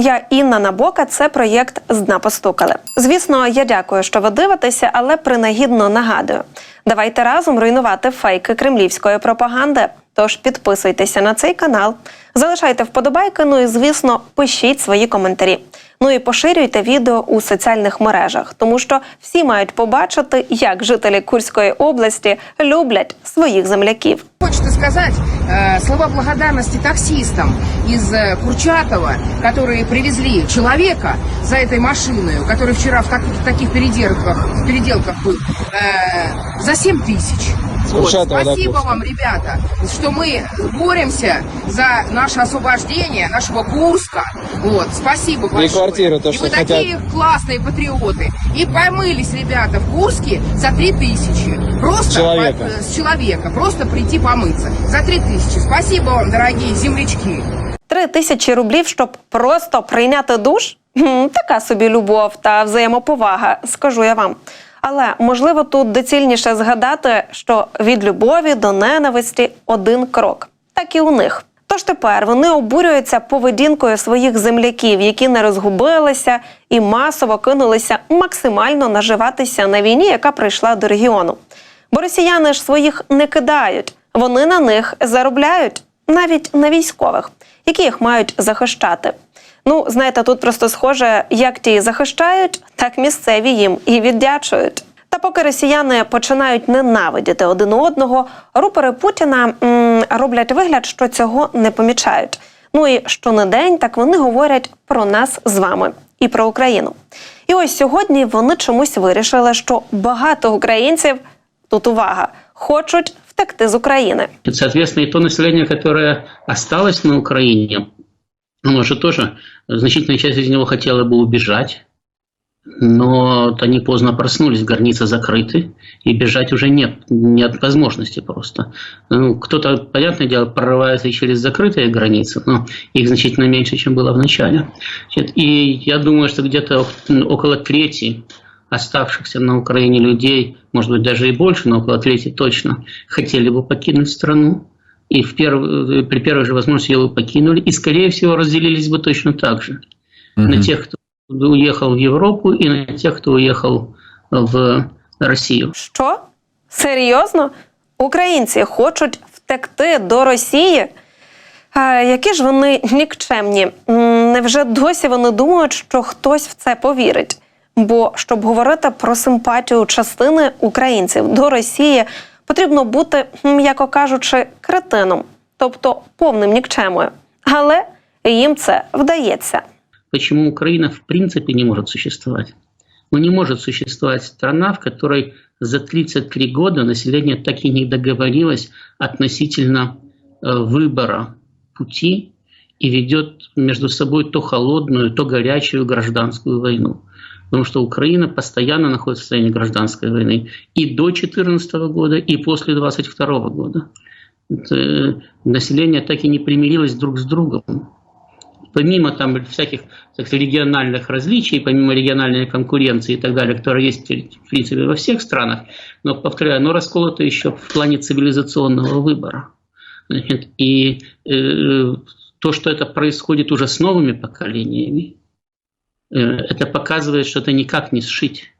Я Інна Набока. Це проєкт з дна постукали. Звісно, я дякую, що ви дивитеся, але принагідно нагадую. Давайте разом руйнувати фейки кремлівської пропаганди. Тож підписуйтеся на цей канал, залишайте вподобайки. Ну і звісно, пишіть свої коментарі. Ну і поширюйте відео у соціальних мережах, тому що всі мають побачити, як жителі Курської області люблять своїх земляків. Хочется сказать э, слова благодарности таксистам из э, Курчатова, которые привезли человека за этой машиной, который вчера в таких, таких переделках, в переделках был, э, за 7 тысяч. Вот. Курчатова, да, Спасибо Курск. вам, ребята, что мы боремся за наше освобождение нашего Курска. Вот. Спасибо большое. квартиры, то, И что вы хотят. такие классные патриоты. И помылись ребята в Курске за 3 тысячи. Просто Человека. по- э, с человека. Просто прийти помыться. За 3 тысячи. Спасибо вам, дорогие землячки. Три тисячі рублів, щоб просто прийняти душ? Хм, така собі любов та взаємоповага, скажу я вам. Але можливо тут доцільніше згадати, що від любові до ненависті один крок, так і у них. Тож тепер вони обурюються поведінкою своїх земляків, які не розгубилися і масово кинулися максимально наживатися на війні, яка прийшла до регіону. Бо росіяни ж своїх не кидають, вони на них заробляють, навіть на військових, які їх мають захищати. Ну, знаєте, тут просто схоже, як ті захищають, так місцеві їм і віддячують. Та поки росіяни починають ненавидіти один одного, рупори Путіна м, роблять вигляд, що цього не помічають. Ну і щонедень так вони говорять про нас з вами і про Україну. І ось сьогодні вони чомусь вирішили, що багато українців тут увага хочуть втекти з України. Соответственно, и то население, которое осталось на Украине, оно же тоже, значительная часть из него хотела бы убежать, но они поздно проснулись, границы закрыты, и бежать уже нет, нет возможности просто. Ну, кто-то, понятное дело, прорывается через закрытые границы, но их значительно меньше, чем было в начале. И я думаю, что где-то около трети оставшихся на Украине людей, может быть, даже и больше, но около трети точно, хотели бы покинуть страну. И в перв... при первой же возможности бы покинули. И, скорее всего, разделились бы точно так же. На тех, кто уехал в Европу, и на тех, кто уехал в Россию. Що? Серйозно? Українці хочуть втекти до Росії? А, які ж вони нікчемні? Невже досі вони думають, що хтось в це повірить? Бо щоб говорити про симпатію частини українців до Росії, потрібно бути, м'яко кажучи, кретином, тобто повним нікчемою. Але їм це вдається. Почему Украина в принципе не может существовать? Ну, не может существовать страна, в которой за 33 года население так и не договорилось относительно э, выбора пути и ведет между собой то холодную, то горячую гражданскую войну. Потому что Украина постоянно находится в состоянии гражданской войны и до 2014 года, и после 2022 года. Это, э, население так и не примирилось друг с другом помимо там всяких так региональных различий, помимо региональной конкуренции и так далее, которая есть, в принципе, во всех странах, но, повторяю, оно расколото еще в плане цивилизационного выбора. И э, то, что это происходит уже с новыми поколениями, э, это показывает, что это никак не сшить.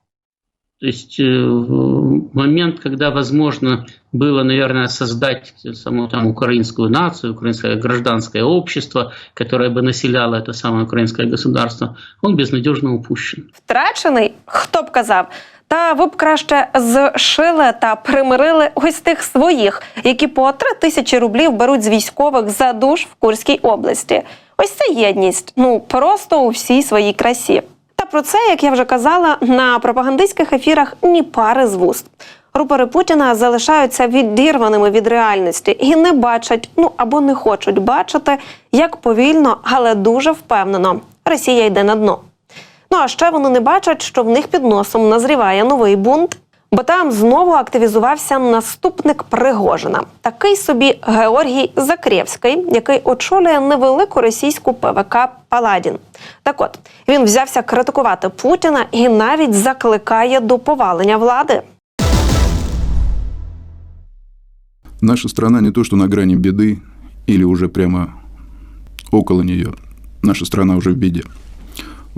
То есть э, момент, когда возможно было, наверное, создать саму там украинскую нацию, украинское гражданское общество, которое бы населяло это самое украинское государство, он безнадежно упущен. Втрачений, хто б казав. Та ви б краще зшили та примирили ось тих своїх, які по три тисячі рублів беруть з військових за душ в Курській області. Ось це єдність. Ну просто у всій своїй красі. Та про це, як я вже казала, на пропагандистських ефірах ні пари з вуст. Рупори Путіна залишаються відірваними від реальності і не бачать, ну або не хочуть бачити, як повільно, але дуже впевнено Росія йде на дно. Ну а ще вони не бачать, що в них під носом назріває новий бунт, бо там знову активізувався наступник Пригожина, такий собі Георгій Закрєвський, який очолює невелику російську ПВК Паладін. Так от він взявся критикувати Путіна і навіть закликає до повалення влади. Наша страна не то что на грани беды или уже прямо около нее. наша страна уже в беде.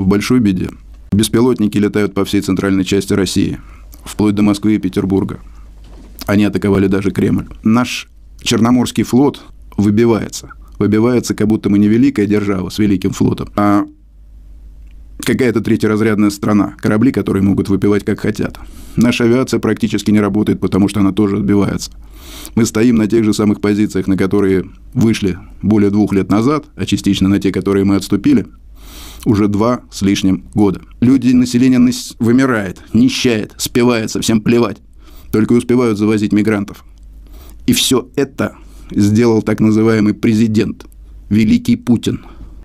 В большой беде. Беспилотники летают по всей центральной части России, вплоть до Москвы и Петербурга. Они атаковали даже Кремль. Наш Черноморский флот выбивается. Выбивается, как будто мы не великая держава с великим флотом, а какая-то третьеразрядная страна. Корабли, которые могут выпивать как хотят. Наша авиация практически не работает, потому что она тоже отбивается. Мы стоим на тех же самых позициях, на которые вышли более двух лет назад, а частично на те, которые мы отступили, уже два с лишним года. Люди, население нас- вымирает, нищает, спивается, всем плевать. Только и успевают завозить мигрантов. И все это сделал так называемый президент, Великий Путин.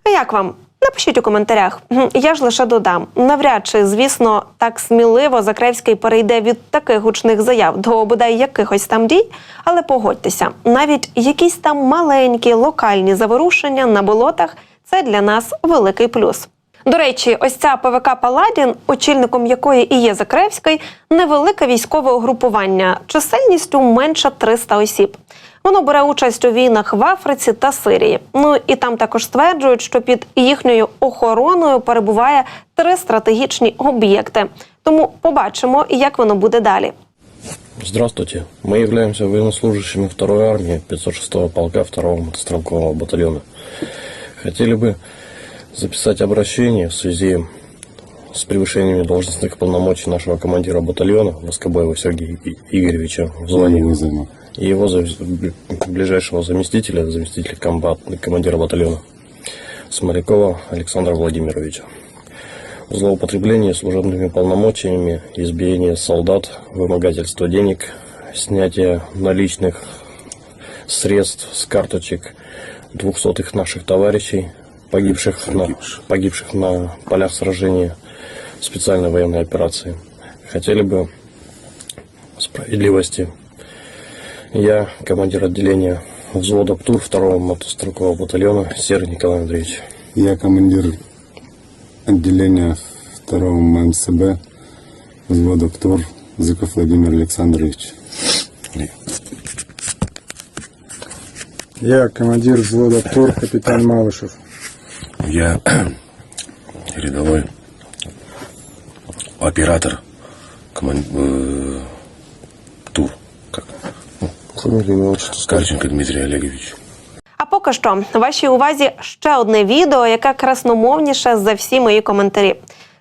А як вам? Напишіть у коментарях. Гм, Я ж лише додам. Навряд чи, звісно, так сміливо Закревський перейде від таких гучних заяв до бодай якихось там дій. Але погодьтеся, навіть якісь там маленькі локальні заворушення на болотах це для нас великий плюс. До речі, ось ця ПВК Паладін, очільником якої і є Закревський, невелике військове угрупування чисельністю менше 300 осіб. Воно бере участь у війнах в Африці та Сирії. Ну і там також стверджують, що під їхньою охороною перебуває три стратегічні об'єкти. Тому побачимо, як воно буде далі. Здравствуйте. Мы являемся военнослужащими 2 армии 506 полка 2 мотострелкового батальона. Хотели бы записать обращение в связи с превышением должностных полномочий нашего командира батальона Воскобоева Сергея Игоревича в звании и его ближайшего заместителя, заместителя комбат, командира батальона Смолякова Александра Владимировича. Злоупотребление служебными полномочиями, избиение солдат, вымогательство денег, снятие наличных средств с карточек двухсотых наших товарищей, погибших на, погибших на полях сражения специальной военной операции. Хотели бы справедливости я, командир отделения взвода ПТУР 2 мотострелкового батальона Серый Николай Андреевич. Я командир отделения 2 МСБ взвода ПТОР Зыков Владимир Александрович. Я командир взвода ПТОР, капитан Малышев. Я рядовой оператор коман... э, ТУР. Как? Фамилия. Карченко Дмитрий Олегович. А поки що вашій увазі ще одне відео, яке красномовніше за всі мої коментарі.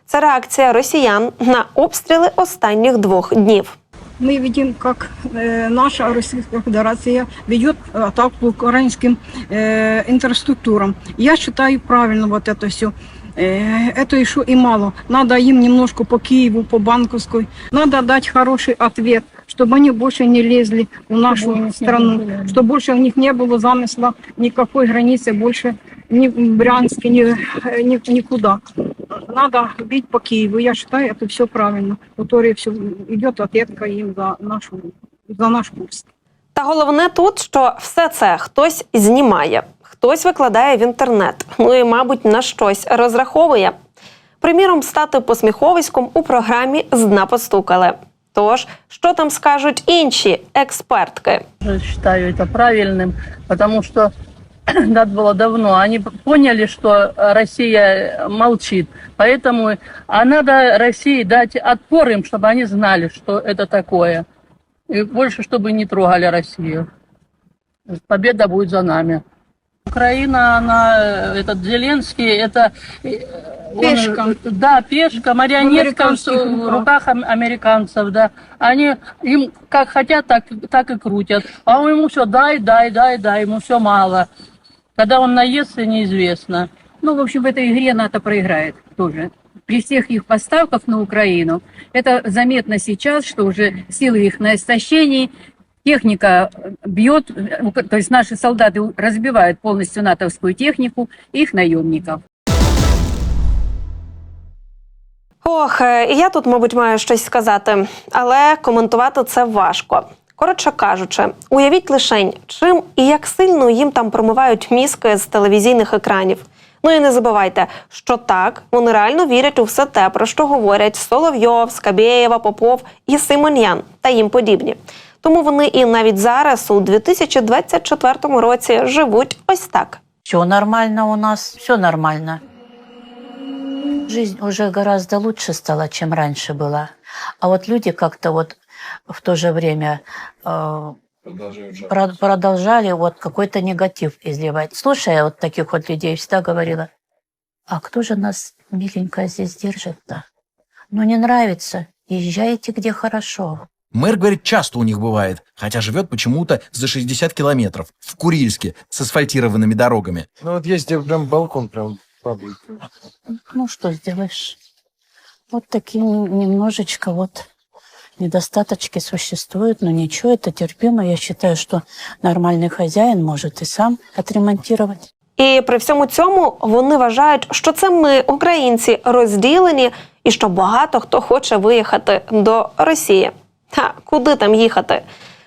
Це реакція росіян на обстріли останніх двох днів мы видим, как э, наша Российская Федерация ведет атаку по украинским э, инфраструктурам. Я считаю правильно вот это все. это еще и мало. Надо им немножко по Киеву, по Банковской. Надо дать хороший ответ, чтобы они больше не лезли в нашу страну, чтобы больше у них не было замысла никакой границы больше ни в Брянске, ни, э, ни, никуда. Надо бить по Киеву. Я считаю, это все правильно. Которые все идет ответка им за нашу за наш курс. Та головне тут, що все це хтось знімає, хтось викладає в інтернет, ну і, мабуть, на щось розраховує. Приміром, стати посміховиськом у програмі з дна постукали. Тож, що там скажуть інші експертки? Я считаю это правильным, потому что надо было давно. Они поняли, что Россия молчит. Поэтому а надо России дать отпор им, чтобы они знали, что это такое. И больше, чтобы не трогали Россию. Победа будет за нами. Украина, она, этот Зеленский, это... э, он- Пешка. да, пешка, марионетка в руках. руках ам- американцев, да. Они им как хотят, так, так и крутят. А ему все дай, дай, дай, дай, ему все мало. Когда он наестся, неизвестно. Ну, в общем, в этой игре НАТО проиграет тоже. При всех их поставках на Украину, это заметно сейчас, что уже силы их на истощении, техника бьет, э, то есть наши солдаты разбивают полностью натовскую технику, их наемников. Ох, е, і я тут, мабуть, маю щось сказати, але коментувати це важко. Коротше кажучи, уявіть лишень, чим і як сильно їм там промивають мізки з телевізійних екранів. Ну і не забувайте, що так вони реально вірять у все те, про що говорять Соловйов, Скабєєва, Попов і Симоньян та їм подібні. Тому вони і навіть зараз, у 2024 році, живуть ось так Все нормально у нас, все нормально. Жизнь уже гораздо лучше стала, чем раньше была. А вот люди как-то вот в то же время э, про- продолжали вот какой-то негатив изливать. Слушая вот таких вот людей, всегда говорила, а кто же нас, миленько, здесь держит-то? Ну, не нравится, езжайте, где хорошо. Мэр говорит, часто у них бывает, хотя живет почему-то за 60 километров, в Курильске, с асфальтированными дорогами. Ну вот есть где прям балкон прям паблик. Ну, что сделаешь? Вот такие немножечко вот недостаточки существуют, но ничего, это терпимо. Я считаю, что нормальный хозяин может и сам отремонтировать. І при всьому цьому вони вважають, що це ми, українці, розділені, і що багато хто хоче виїхати до Росії. Та куди там їхати?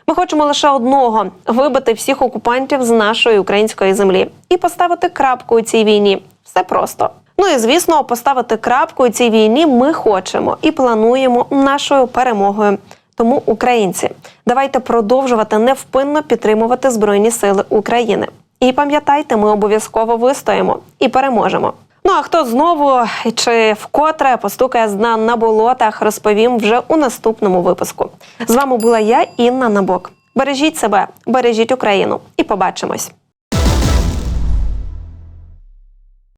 Ми хочемо лише одного вибити всіх окупантів з нашої української землі і поставити крапку у цій війні. Все просто. Ну і звісно, поставити крапку цій війні ми хочемо і плануємо нашою перемогою. Тому, українці, давайте продовжувати невпинно підтримувати Збройні Сили України. І пам'ятайте, ми обов'язково вистоїмо і переможемо. Ну а хто знову чи вкотре постукає з дна на болотах, розповім вже у наступному випуску. З вами була я, Інна Набок. Бережіть себе, бережіть Україну і побачимось.